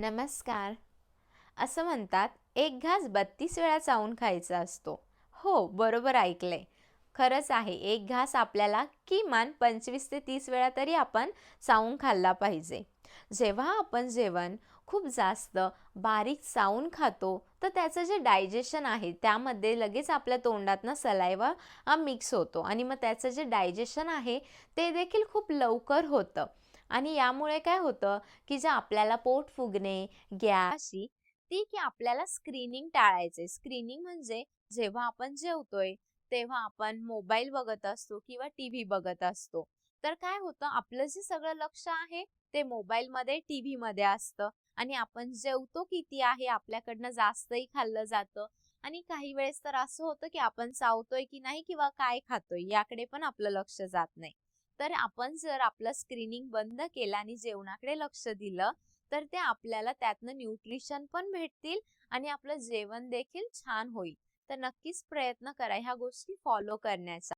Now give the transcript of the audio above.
नमस्कार. असं म्हणतात एक घास बत्तीस वेळा चावून खायचा असतो. हो बरोबर ऐकलंय. खरंच आहे. एक घास आपल्याला किमान पंचवीस ते तीस वेळा तरी आपण चावून खाल्ला पाहिजे. जेव्हा आपण जेवण खूप जास्त बारीक चावून खातो तर त्याचं जे डायजेशन आहे त्यामध्ये लगेच आपल्या तोंडातनं सलायवा हा मिक्स होतो. आणि मग त्याचं जे डायजेशन आहे ते देखील खूप लवकर होतं. आणि यामुळे काय होतं की जे आपल्याला पोट फुगणे गॅसची ती की आपल्याला स्क्रीनिंग टाळायचे स्क्रीनिंग म्हणजे जेव्हा आपण जेवतोय तेव्हा आपण मोबाईल बघत असतो किंवा टी व्ही बघत असतो. तर काय होतं आपलं जे सगळं लक्ष आहे ते मोबाईलमध्ये टी व्हीमध्ये असतं. आणि आपण जेवतो किती आहे आपल्याकडनं जास्तही खाल्लं जातं. आणि काही वेळेस तर असं होतं की आपण चावतोय की नाही किंवा काय खातोय याकडे पण आपलं लक्ष जात नाही. तर आपण जर आपलं स्क्रीनिंग बंद केलं आणि जेवणाकडे लक्ष दिलं तर ते आपल्याला त्यातनं न्यूट्रिशन पण भेटतील आणि आपलं जेवण देखील छान होईल. तर नक्कीच प्रयत्न करा ह्या गोष्टी फॉलो करण्याचा.